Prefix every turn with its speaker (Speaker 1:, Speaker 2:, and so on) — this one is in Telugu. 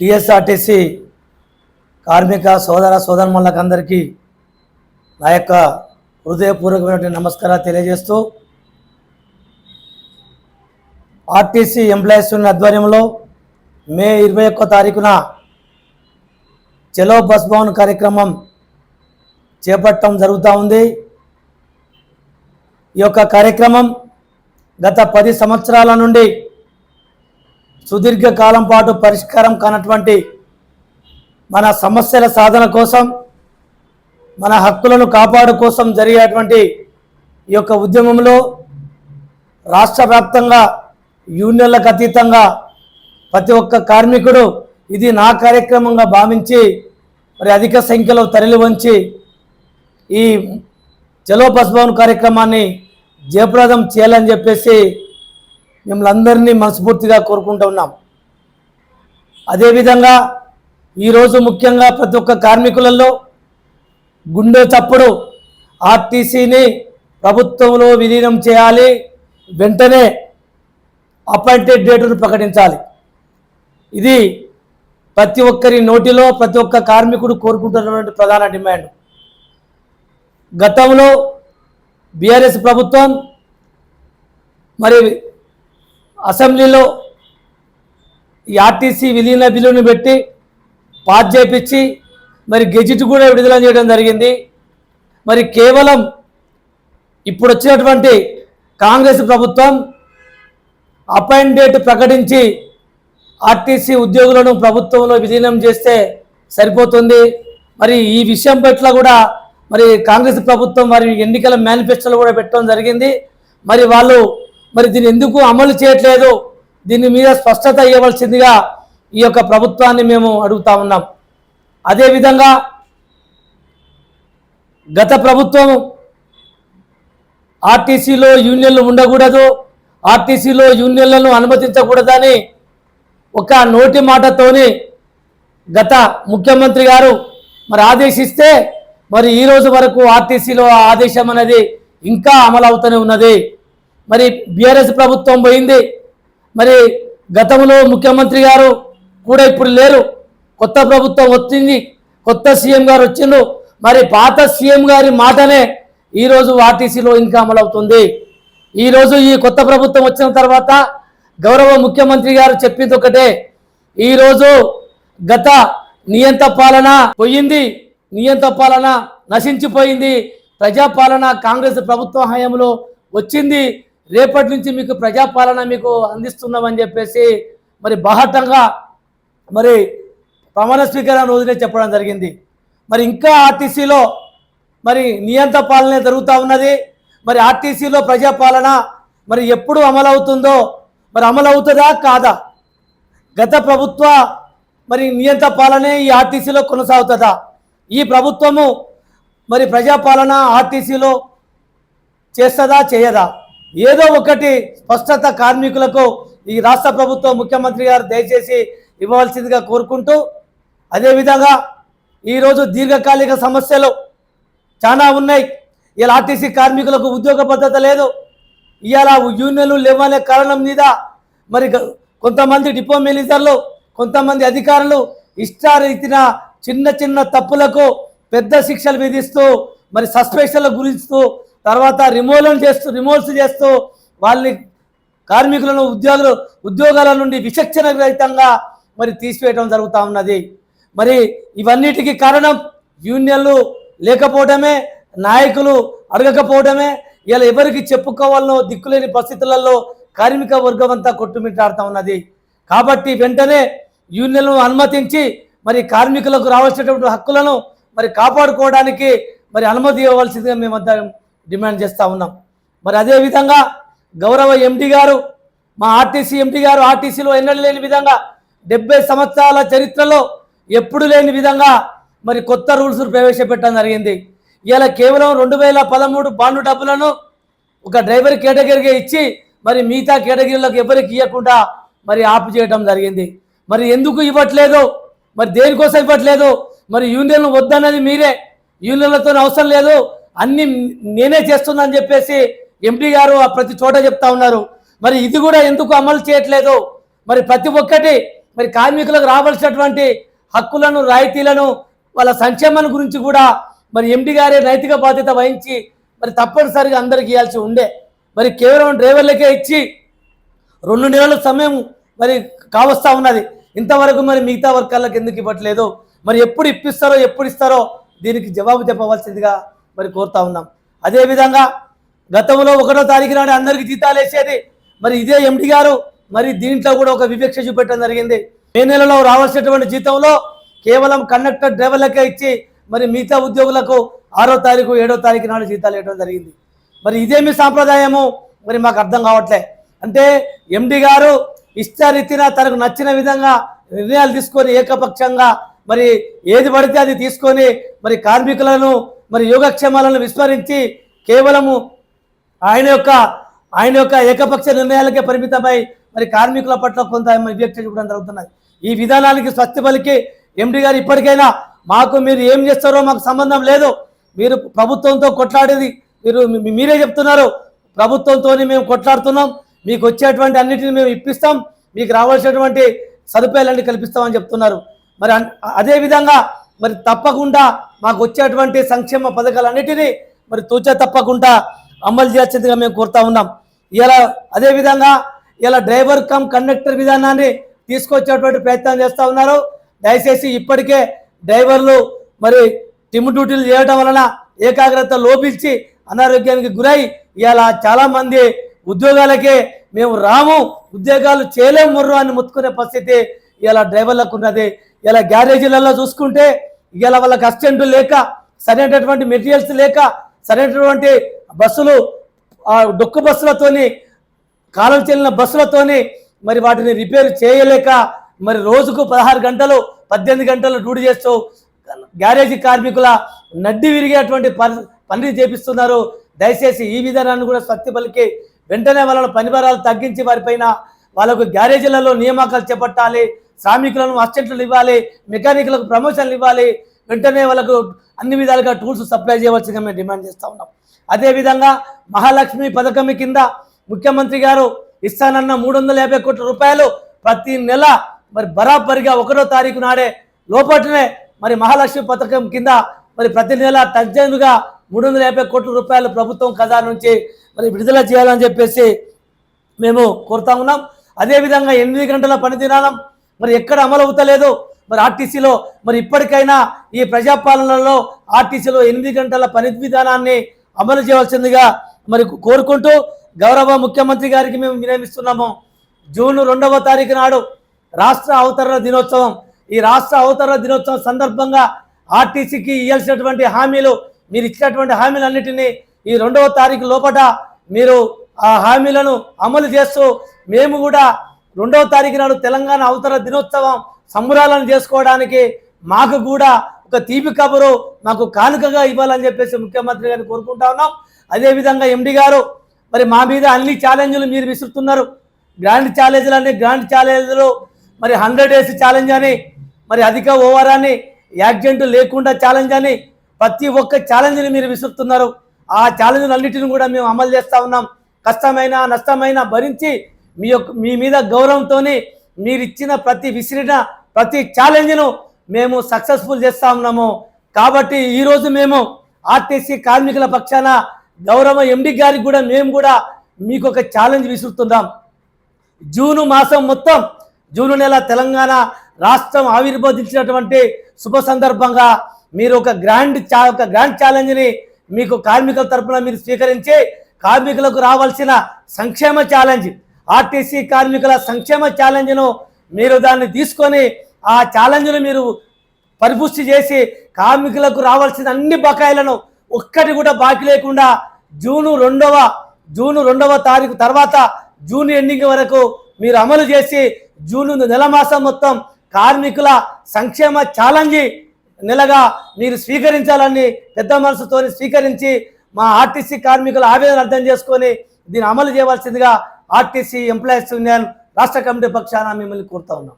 Speaker 1: టీఎస్ఆర్టీసీ కార్మిక సోదర సోదరులకు అందరికీ నా యొక్క హృదయపూర్వకమైనటువంటి నమస్కారాలు తెలియజేస్తూ ఆర్టీసీ ఎంప్లాయీస్ యూనియన్ ఆధ్వర్యంలో మే ఇరవై ఒక్క తారీఖున చలో బస్ భవన్ కార్యక్రమం చేపట్టడం జరుగుతూ ఉంది. ఈ యొక్క కార్యక్రమం గత పది సంవత్సరాల నుండి సుదీర్ఘ కాలం పాటు పరిష్కారం కానటువంటి మన సమస్యల సాధన కోసం మన హక్కులను కాపాడు కోసం జరిగేటువంటి ఈ యొక్క ఉద్యమంలో రాష్ట్ర వ్యాప్తంగా యూనియన్లకు అతీతంగా ప్రతి ఒక్క కార్మికుడు ఇది నా కార్యక్రమంగా భావించి మరి అధిక సంఖ్యలో తరలి వంచి ఈ చలో పసుభవన్ కార్యక్రమాన్ని జయప్రదం చేయాలని చెప్పేసి మిమ్మల్ని అందరినీ మనస్ఫూర్తిగా కోరుకుంటూ ఉన్నాం. అదేవిధంగా ఈరోజు ముఖ్యంగా ప్రతి ఒక్క కార్మికులలో గుండె తప్పుడు ఆర్టీసీని ప్రభుత్వంలో విలీనం చేయాలి వెంటనే అపాయింటెడ్ డేటును ప్రకటించాలి. ఇది ప్రతి ఒక్కరి నోటిలో ప్రతి ఒక్క కార్మికుడు కోరుకుంటున్నటువంటి ప్రధాన డిమాండ్. గతంలో బీఆర్ఎస్ ప్రభుత్వం మరి అసెంబ్లీలో ఈ ఆర్టీసీ విలీన బిల్లును పెట్టి పాస్ చేపించి మరి గెజిట్ కూడా విడుదల చేయడం జరిగింది. మరి కేవలం ఇప్పుడు వచ్చినటువంటి కాంగ్రెస్ ప్రభుత్వం అపాయింట్ డేట్ ప్రకటించి ఆర్టీసీ ఉద్యోగులను ప్రభుత్వంలో విలీనం చేస్తే సరిపోతుంది. మరి ఈ విషయం పట్ల కూడా మరి కాంగ్రెస్ ప్రభుత్వం వారి ఎన్నికల మేనిఫెస్టోలు కూడా పెట్టడం జరిగింది. మరి వాళ్ళు మరి దీన్ని ఎందుకు అమలు చేయట్లేదు? దీని మీద స్పష్టత ఇవ్వవలసిందిగా ఈ యొక్క ప్రభుత్వాన్ని మేము అడుగుతా ఉన్నాం. అదేవిధంగా గత ప్రభుత్వం ఆర్టీసీలో యూనియన్లు ఉండకూడదు ఆర్టీసీలో యూనియన్లను అనుమతించకూడదని ఒక నోటి మాటతోని గత ముఖ్యమంత్రి గారు మరి ఆదేశిస్తే మరి ఈ రోజు వరకు ఆర్టీసీలో ఆదేశం అనేది ఇంకా అమలు అవుతూనే ఉన్నది. మరి బీఆర్ఎస్ ప్రభుత్వం పోయింది. మరి గతంలో ముఖ్యమంత్రి గారు కూడా ఇప్పుడు లేరు. కొత్త ప్రభుత్వం వచ్చింది. కొత్త సీఎం గారు వచ్చిండు మరి పాత సీఎం గారి మాటనే ఈరోజు ఆర్టీసీలో ఇంకా అమలవుతుంది ఈరోజు ఈ కొత్త ప్రభుత్వం వచ్చిన తర్వాత గౌరవ ముఖ్యమంత్రి గారు చెప్పింది ఒకటే. ఈరోజు గత నియంత పాలన పోయింది. నియంత పాలన నశించిపోయింది. ప్రజాపాలన కాంగ్రెస్ ప్రభుత్వ హయాంలో వచ్చింది. రేపటి నుంచి మీకు ప్రజాపాలన మీకు అందిస్తున్నామని చెప్పేసి మరి బాహటంగా మరి ప్రమాణ స్వీకారం రోజునే చెప్పడం జరిగింది. మరి ఇంకా ఆర్టీసీలో మరి నియంత పాలనే జరుగుతూ ఉన్నది. మరి ఆర్టీసీలో ప్రజాపాలన మరి ఎప్పుడు అమలు అవుతుందో మరి అమలు అవుతుందా కాదా? గత ప్రభుత్వ మరి నియంత పాలనే ఈ ఆర్టీసీలో కొనసాగుతుందా? ఈ ప్రభుత్వము మరి ప్రజాపాలన ఆర్టీసీలో చేస్తుందా చేయదా? ఏదో ఒకటి స్పష్టత కార్మికులకు ఈ రాష్ట్ర ప్రభుత్వం ముఖ్యమంత్రి గారు దయచేసి ఇవ్వవలసిందిగా కోరుకుంటూ అదేవిధంగా ఈరోజు దీర్ఘకాలిక సమస్యలు చాలా ఉన్నాయి. ఇలా ఆర్టీసీ కార్మికులకు ఉద్యోగ భద్రత లేదు. ఇవాళ యూనియన్లు లేవనే కారణం మీద మరి కొంతమంది డిపో మేనేజర్లు కొంతమంది అధికారులు ఇష్టారీతిన చిన్న చిన్న తప్పులకు పెద్ద శిక్షలు విధిస్తూ మరి సస్పెన్షన్ల గురిస్తూ తర్వాత రిమోవల్ చేస్తూ రిమోల్స్ చేస్తూ వాళ్ళని కార్మికులను ఉద్యోగులు ఉద్యోగాల నుండి విచక్షణ రహితంగా మరి తీసివేయడం జరుగుతూ ఉన్నది. మరి ఇవన్నిటికీ కారణం యూనియన్లు లేకపోవడమే నాయకులు అడగకపోవడమే ఇలా ఎవరికి చెప్పుకోవాలనో దిక్కులేని పరిస్థితులలో కార్మిక వర్గం అంతా కొట్టుమిట్టాడుతూ ఉన్నది. కాబట్టి వెంటనే యూనియన్లను అనుమతించి మరి కార్మికులకు రావాల్సినటువంటి హక్కులను మరి కాపాడుకోవడానికి మరి అనుమతి ఇవ్వవలసిందిగా మేమంతా డిమాండ్ చేస్తూ ఉన్నాం. మరి అదేవిధంగా గౌరవ ఎండి గారు మా ఆర్టీసీ ఎండి గారు ఆర్టీసీలో ఎన్నడూ లేని విధంగా డెబ్బై సంవత్సరాల చరిత్రలో ఎప్పుడు లేని విధంగా మరి కొత్త రూల్స్ ప్రవేశపెట్టడం జరిగింది. ఇలా కేవలం రెండు వేల పదమూడు బాండు డబ్బులను ఒక డ్రైవర్ కేటగిరీగా ఇచ్చి మరి మిగతా కేటగిరీలకు ఎవరికి ఇవ్వకుండా మరి ఆపు చేయడం జరిగింది. మరి ఎందుకు ఇవ్వట్లేదు? మరి దేనికోసం ఇవ్వట్లేదు? మరి యూనియన్ వద్దన్నది మీరే. యూనియన్లతో అవసరం లేదు. అన్ని నేనే చేస్తుందని చెప్పేసి ఎంపీ గారు ప్రతి చోట చెప్తా ఉన్నారు. మరి ఇది కూడా ఎందుకు అమలు చేయట్లేదు? మరి ప్రతి ఒక్కటి మరి కార్మికులకు రావాల్సినటువంటి హక్కులను రాయితీలను వాళ్ళ సంక్షేమాన్ని గురించి కూడా మరి ఎంపీ గారే నైతిక బాధ్యత వహించి మరి తప్పనిసరిగా అందరికి ఇవ్వాల్సి ఉండే. మరి కేవలం డ్రైవర్లకే ఇచ్చి రెండు నెలల సమయం మరి కావస్తా ఉన్నది. ఇంతవరకు మరి మిగతా వర్గాలకు ఎందుకు ఇవ్వట్లేదు? మరి ఎప్పుడు ఇప్పిస్తారో ఎప్పుడు ఇస్తారో దీనికి జవాబు చెప్పవలసిందిగా మరి కోరుతా ఉన్నాం. అదేవిధంగా గతంలో ఒకటో తారీఖు నాడు అందరికీ జీతాలు వేసేది. మరి ఇదే ఎండి గారు మరి దీంట్లో కూడా ఒక వివక్ష చూపెట్టడం జరిగింది. మే నెలలో రావాల్సినటువంటి జీతంలో కేవలం కండక్టర్ డ్రైవర్లకే ఇచ్చి మరి మిగతా ఉద్యోగులకు ఆరో తారీఖు ఏడో తారీఖు నాడు జీతాలు వేయడం జరిగింది. మరి ఇదేమి సాంప్రదాయము? మరి మాకు అర్థం కావట్లే. అంటే ఎండి గారు ఇష్టారీతిన తనకు నచ్చిన విధంగా నిర్ణయాలు తీసుకొని ఏకపక్షంగా మరి ఏది పడితే అది తీసుకొని మరి కార్మికులను మరి యోగక్షేమాలను విస్మరించి కేవలము ఆయన యొక్క ఆయన యొక్క ఏకపక్ష నిర్ణయాలకే పరిమితమై మరి కార్మికుల పట్ల కొంత వివక్ష చూపడం జరుగుతున్నది. ఈ విధానానికి స్వస్తి పలికి ఎండి గారు ఇప్పటికైనా మాకు మీరు ఏం చేస్తారో మాకు సంబంధం లేదు. మీరు ప్రభుత్వంతో కొట్లాడేది మీరు మీరే చెప్తున్నారు. ప్రభుత్వంతో మేము కొట్లాడుతున్నాం. మీకు వచ్చేటువంటి అన్నిటిని మేము ఇప్పిస్తాం. మీకు రావాల్సినటువంటి సదుపాయాలన్నీ కల్పిస్తామని చెప్తున్నారు. మరి అదేవిధంగా మరి తప్పకుండా మాకు వచ్చేటువంటి సంక్షేమ పథకాలన్నిటినీ మరి తూచా తప్పకుండా అమలు చేయాల్సిందిగా మేము కోరుతా ఉన్నాం. ఇలా అదేవిధంగా ఇలా డ్రైవర్ కమ్ కండక్టర్ విధానాన్ని తీసుకొచ్చేటువంటి ప్రయత్నం చేస్తూ ఉన్నారు. దయచేసి ఇప్పటికే డ్రైవర్లు మరి టిమ్ డ్యూటీలు చేయడం వలన ఏకాగ్రత లోపించి అనారోగ్యానికి గురై ఇలా చాలామంది ఉద్యోగాలకే మేము రాము ఉద్యోగాలు చేయలేము ముర్రు అని ముత్తుకునే పరిస్థితి ఇలా డ్రైవర్లకు ఉన్నది. ఇలా గ్యారేజీలలో చూసుకుంటే ఇలా వాళ్ళ అసిస్టెంట్లు లేక సరైనటువంటి మెటీరియల్స్ లేక సరైనటువంటి బస్సులు డొక్కు బస్సులతోని కాలం చెల్లిన బస్సులతోని మరి వాటిని రిపేర్ చేయలేక మరి రోజుకు పదహారు గంటలు పద్దెనిమిది గంటలు డ్యూటీ చేస్తూ గ్యారేజీ కార్మికుల నడ్డి విరిగేటువంటి పని పని చేపిస్తున్నారు. దయచేసి ఈ విధానాన్ని కూడా శక్తి పలికి వెంటనే వాళ్ళ పనిభారాలు తగ్గించి వారిపైన వాళ్ళకు గ్యారేజీలలో నియామకాలు చేపట్టాలి. శ్రామికులను అసిస్టెంట్లు ఇవ్వాలి మెకానిక్లకు ప్రమోషన్లు ఇవ్వాలి. వెంటనే వాళ్ళకు అన్ని విధాలుగా టూల్స్ సప్లై చేయవలసిందిగా మేము డిమాండ్ చేస్తూ ఉన్నాం. అదేవిధంగా మహాలక్ష్మి పథకం కింద ముఖ్యమంత్రి గారు ఇస్తానన్న మూడు వందల యాభై కోట్ల రూపాయలు ప్రతి నెల మరి బరాబరిగా ఒకటో తారీఖు నాడే లోపలనే మరి మహాలక్ష్మి పథకం కింద మరి ప్రతి నెల తజ్జనుగా మూడు వందల యాభై కోట్ల రూపాయలు ప్రభుత్వం ఖజా నుంచి మరి విడుదల చేయాలని చెప్పేసి మేము కోరుతా ఉన్నాం. అదేవిధంగా ఎనిమిది గంటల పని దినాలం మరి ఎక్కడ అమలు అవుతలేదు? మరి ఆర్టీసీలో మరి ఇప్పటికైనా ఈ ప్రజాపాలనలో ఆర్టీసీలో ఎనిమిది గంటల పని విధానాన్ని అమలు చేయవలసిందిగా మరి కోరుకుంటూ గౌరవ ముఖ్యమంత్రి గారికి మేము వినియమిస్తున్నాము జూన్ రెండవ తారీఖు నాడు రాష్ట్ర అవతరణ దినోత్సవం. ఈ రాష్ట్ర అవతరణ దినోత్సవం సందర్భంగా ఆర్టీసీకి ఇవ్వాల్సినటువంటి హామీలు మీరు ఇచ్చినటువంటి హామీలన్నిటినీ ఈ రెండవ తారీఖు లోపట మీరు ఆ హామీలను అమలు చేస్తూ మేము కూడా రెండవ తారీఖు నాడు తెలంగాణ అవతర దినోత్సవం సంబురాలను చేసుకోవడానికి మాకు కూడా ఒక తీపి కబురు మాకు కానుకగా ఇవ్వాలని చెప్పేసి ముఖ్యమంత్రి గారిని కోరుకుంటా ఉన్నాం. అదేవిధంగా ఎండి గారు మరి మా మీద అన్ని ఛాలెంజ్లు మీరు విసురుతున్నారు. గ్రాండ్ ఛాలెంజ్లు అంటే గ్రాండ్ ఛాలెంజ్లు. మరి హండ్రెడ్ డేస్ ఛాలెంజ్ అని మరి అధిక ఓవర్ అని యాక్సిడెంట్ లేకుండా ఛాలెంజ్ అని ప్రతి ఒక్క ఛాలెంజ్ని మీరు విసురుతున్నారు. ఆ ఛాలెంజ్లు అన్నిటిని కూడా మేము అమలు చేస్తూ ఉన్నాం. కష్టమైన నష్టమైన భరించి మీ యొక్క మీ మీద గౌరవంతో మీరు ఇచ్చిన ప్రతి విసిరిన ప్రతి ఛాలెంజ్ను మేము సక్సెస్ఫుల్ చేస్తా ఉన్నాము. కాబట్టి ఈరోజు మేము ఆర్టీసీ కార్మికుల పక్షాన గౌరవ ఎండి గారికి కూడా మేము కూడా మీకు ఒక ఛాలెంజ్ విసురుతున్నాం. జూను మాసం మొత్తం జూను నెల తెలంగాణ రాష్ట్రం ఆవిర్భవించినటువంటి శుభ సందర్భంగా మీరు ఒక గ్రాండ్ చా ఒక గ్రాండ్ ఛాలెంజ్ని మీకు కార్మికుల తరపున మీరు స్వీకరించి కార్మికులకు రావాల్సిన సంక్షేమ ఛాలెంజ్ ఆర్టీసీ కార్మికుల సంక్షేమ ఛాలెంజ్ను మీరు దాన్ని తీసుకొని ఆ ఛాలెంజ్ను మీరు పరిపుష్టి చేసి కార్మికులకు రావాల్సిన అన్ని బకాయిలను ఒక్కటి కూడా బాకీ లేకుండా జూను రెండవ జూను రెండవ తారీఖు తర్వాత జూన్ ఎండింగ్ వరకు మీరు అమలు చేసి జూన్ నెల మాసం మొత్తం కార్మికుల సంక్షేమ ఛాలెంజ్ నెలగా మీరు స్వీకరించాలని పెద్ద మనసుతో స్వీకరించి మా ఆర్టీసీ కార్మికుల ఆవేదన అర్థం చేసుకొని దీన్ని అమలు చేయవలసిందిగా ఆర్టీసీ ఎంప్లాయీస్ యూనియన్ రాష్ట్ర కమిటీ పక్షాన మిమ్మల్ని కోరుతా ఉన్నాం.